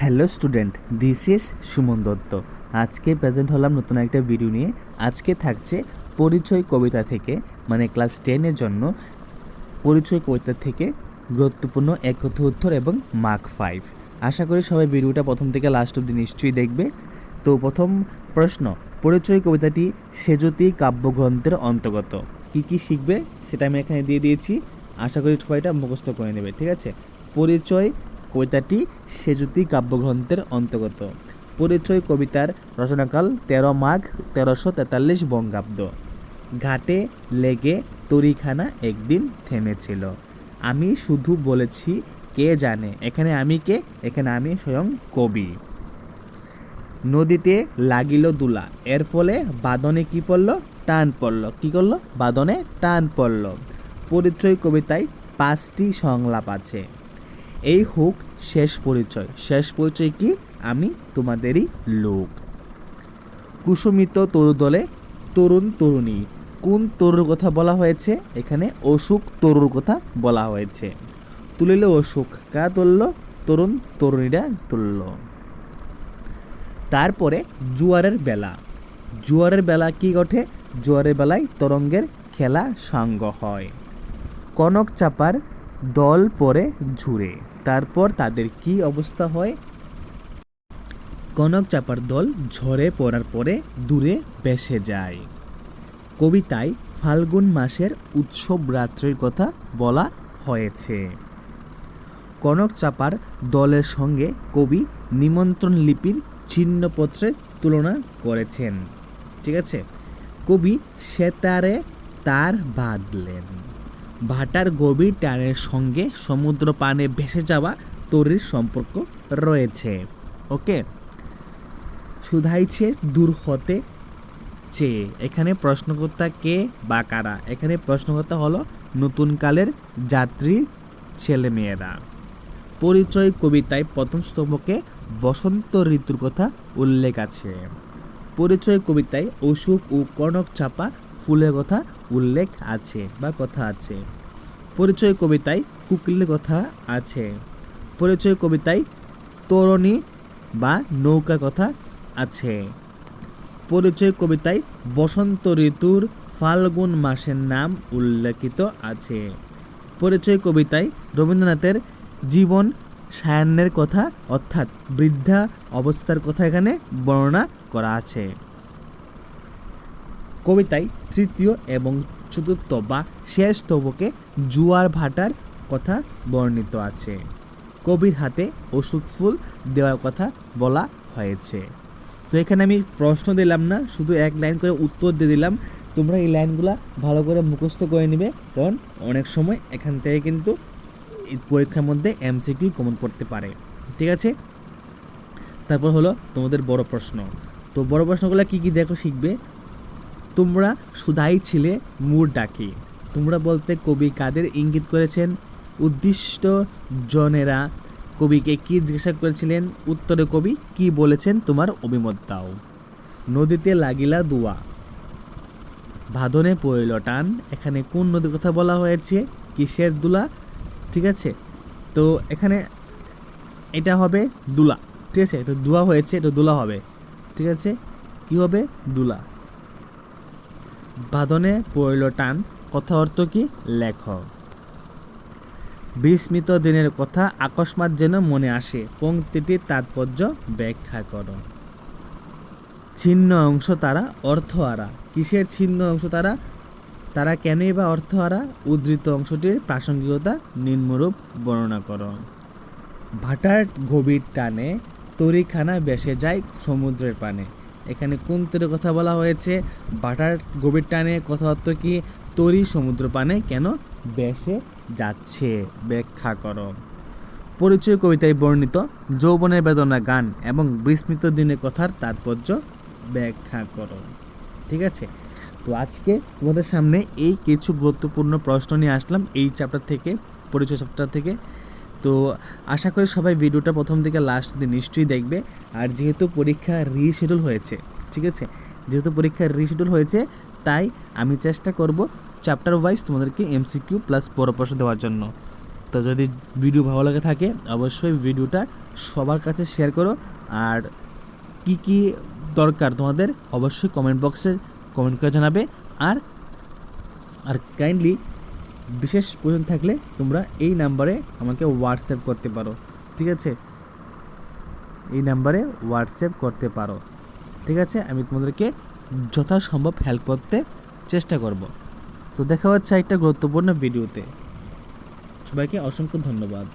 Hello student this is Suman Dutta. আজকে present হলাম নতুন একটা ভিডিও নিয়ে। আজকে থাকছে পরিচয় কবিতা থেকে মানে ক্লাস টেনের জন্য পরিচয় কবিতা থেকে গুরুত্বপূর্ণ একথ উত্তর এবং মার্ক ফাইভ আশা করি সবাই ভিডিওটা প্রথম থেকে লাস্ট অব্দি নিশ্চয়ই দেখবে। তো প্রথম প্রশ্ন, পরিচয় কবিতাটি সেজতি কাব্যগ্রন্থের অন্তর্গত। কি কি শিখবে সেটা আমি এখানে দিয়ে দিয়েছি। আশা করি সবাইটা মুখস্থ করে নেবে, ঠিক আছে? পরিচয় কবিতাটি সেজুতি কাব্যগ্রন্থের অন্তর্গত। পরিচয় কবিতার রচনাকাল তেরো মাঘ তেরোশো তেতাল্লিশ বঙ্গাব্দ। ঘাটে লেগে তরিখানা একদিন থেমেছিল। আমি শুধু বলেছি, কে জানে? এখানে আমি কে? এখানে আমি স্বয়ং কবি। নদীতে লাগিল দুলা। এর ফলে বাদনে কি পড়ল? টান পড়ল। কি করল? বাদনে টান পড়ল। পরিচয় কবিতায় পাঁচটি সংলাপ আছে। এই হোক শেষ পরিচয়। শেষ পরিচয় কি? আমি তোমাদেরই লোক। কুসুমিত তরুদলে, তরুণ তরুণী, কোন তরুর কথা বলা হয়েছে? এখানে অসুখ তরুর কথা বলা হয়েছে। তুলিল অসুখ, কা তুলল? তরুণ তরুণীরা তুলল। তারপরে জুয়ারের বেলা। জুয়ারের বেলা কি ঘটে? জুয়ারের বেলায় তরঙ্গের খেলা সাঙ্গ হয়। কনক চাপার দল পরে ঝুড়ে তারপর তাদের কি অবস্থা হয়? কনক চাপার দল ঝরে পড়ার পরে দূরে বেসে যায়। কবিতায় ফাল্গুন মাসের উৎসব রাত্রির কথা বলা হয়েছে। কনক চাপার দলের সঙ্গে কবি নিমন্ত্রণ লিপির চিহ্নপত্রের তুলনা করেছেন। ঠিক আছে? কবি সেতারে তার বাঁধলেন। ভাটার গভীর টানের সঙ্গে সমুদ্র পানে ভেসে যাওয়া তরির সম্পর্ক রয়েছে। ওকে? শুধাইছে দূর হতে চেয়ে। এখানে প্রশ্নকর্তা কে বা কারা? এখানে প্রশ্নকর্তা হলো নতুন কালের যাত্রী ছেলেমেয়েরা। পরিচয় কবিতায় প্রথম স্তবকে বসন্ত ঋতুর কথা উল্লেখ আছে। পরিচয় কবিতায় অশোক ও কনক চাপা ফুলের কথা উল্লেখ আছে বা কথা আছে। পরিচয় কবিতায় কুকিলের কথা আছে। পরিচয় কবিতায় তরণী বা নৌকা কথা আছে। পরিচয় কবিতায় বসন্ত ঋতুর ফাল্গুন মাসের নাম উল্লেখিত আছে। পরিচয় কবিতায় রবীন্দ্রনাথের জীবন সায়ান্নের কথা, অর্থাৎ বৃদ্ধা অবস্থার কথা এখানে বর্ণনা করা আছে। কবিতায় তৃতীয় এবং চতুর্থ বা শেষ স্তবকে জুয়ার ভাটার কথা বর্ণিত আছে। কবির হাতে ওষুধ ফুল দেওয়ার কথা বলা হয়েছে। তো এখানে আমি প্রশ্ন দিলাম না, শুধু এক লাইন করে উত্তর দিয়ে দিলাম। তোমরা এই লাইনগুলো ভালো করে মুখস্থ করে নিবে, কারণ অনেক সময় এখান থেকে কিন্তু পরীক্ষার মধ্যে এমসিকিউ কমন পড়তে পারে। ঠিক আছে? তারপর হলো তোমাদের বড় প্রশ্ন। তো বড় প্রশ্নগুলো কি কি দেখো শিখবে? তোমরা সুধাই ছিলে মুর ডাকি তোমরা বলতে কবি কাদের ইঙ্গিত করেছেন? উদ্দিষ্ট জনেরা কবিকে কি জিজ্ঞাসা করেছিলেন? উত্তরে কবি, কি বলেছেন তোমার অভিমত দাও নদীতে লাগিলা দুয়া। ভাদনে পড়ল টান। এখানে কোন নদীর কথা বলা হয়েছে? কিসের দুলা? ঠিক আছে। তো এখানে এটা হবে দুলা। ঠিক আছে, এটা দুয়া হয়েছে, এটা দুলা হবে। ঠিক আছে? কি হবে? দুলা। বাদনে পড়ল টান, কথা অর্থ কি? লেখ। বিস্মিত দিনের কথা আকস্মাৎ যেন মনে আসে পংক্তিটির তাৎপর্য ব্যাখ্যা করো। ছিন্ন অংশ তারা অর্থ আরা। কিসের ছিন্ন অংশ তারা? তারা কেনই বা অর্থ আরা? উদ্ধৃত অংশটির প্রাসঙ্গিকতা নিম্নরূপ বর্ণনা করো। ভাটার গভীর টানে তরিখানা বেসে যায় সমুদ্রের পানে। এখানে কোন তীরের কথা বলা হয়েছে। বাটার গভীর টানে কথা অর্থ কি? তরি সমুদ্র পানে কেন বেসে যাচ্ছে? ব্যাখ্যা করো। পরিচয় কবিতায় বর্ণিত যৌবনের বেদনা, গান এবং বিস্মৃত দিনের কথার তাৎপর্য ব্যাখ্যা করো। ঠিক আছে? তো আজকে তোমাদের সামনে এই কিছু গুরুত্বপূর্ণ প্রশ্ন নিয়ে আসলাম। এই চ্যাপ্টার থেকে, পরিচয় চ্যাপ্টার থেকে। তো আশা করি সবাই ভিডিওটা প্রথম থেকে লাস্ট অব্দি নিশ্চয়ই দেখবে। আর যেহেতু পরীক্ষা রিশিডিউল হয়েছে, ঠিক আছে? যেহেতু পরীক্ষা রিশিডিউল হয়েছে, তাই আমি চেষ্টা করব চ্যাপ্টার ওয়াইজ তোমাদেরকে এমসিকিউ প্লাস পরপর্শ দেওয়ার জন্য। তো যদি ভিডিও ভালো লাগে থাকে, অবশ্যই ভিডিওটা সবার কাছে শেয়ার করো। আর কি কি দরকার তোমাদের, অবশ্যই কমেন্ট বক্সে কমেন্ট করে জানাবে। আর আর কাইন্ডলি বিশেষ প্রয়োজন থাকলে তোমরা এই নাম্বারে আমাকে হোয়াটসঅ্যাপ করতে পারো, ঠিক আছে? এই নাম্বারে হোয়াটসঅ্যাপ করতে পারো, ঠিক আছে? আমি তোমাদেরকে যথাসম্ভব হেল্প করতে চেষ্টা করব। তো দেখা হচ্ছে একটা গুরুত্বপূর্ণ ভিডিওতে সবাইকে অসংখ্য ধন্যবাদ।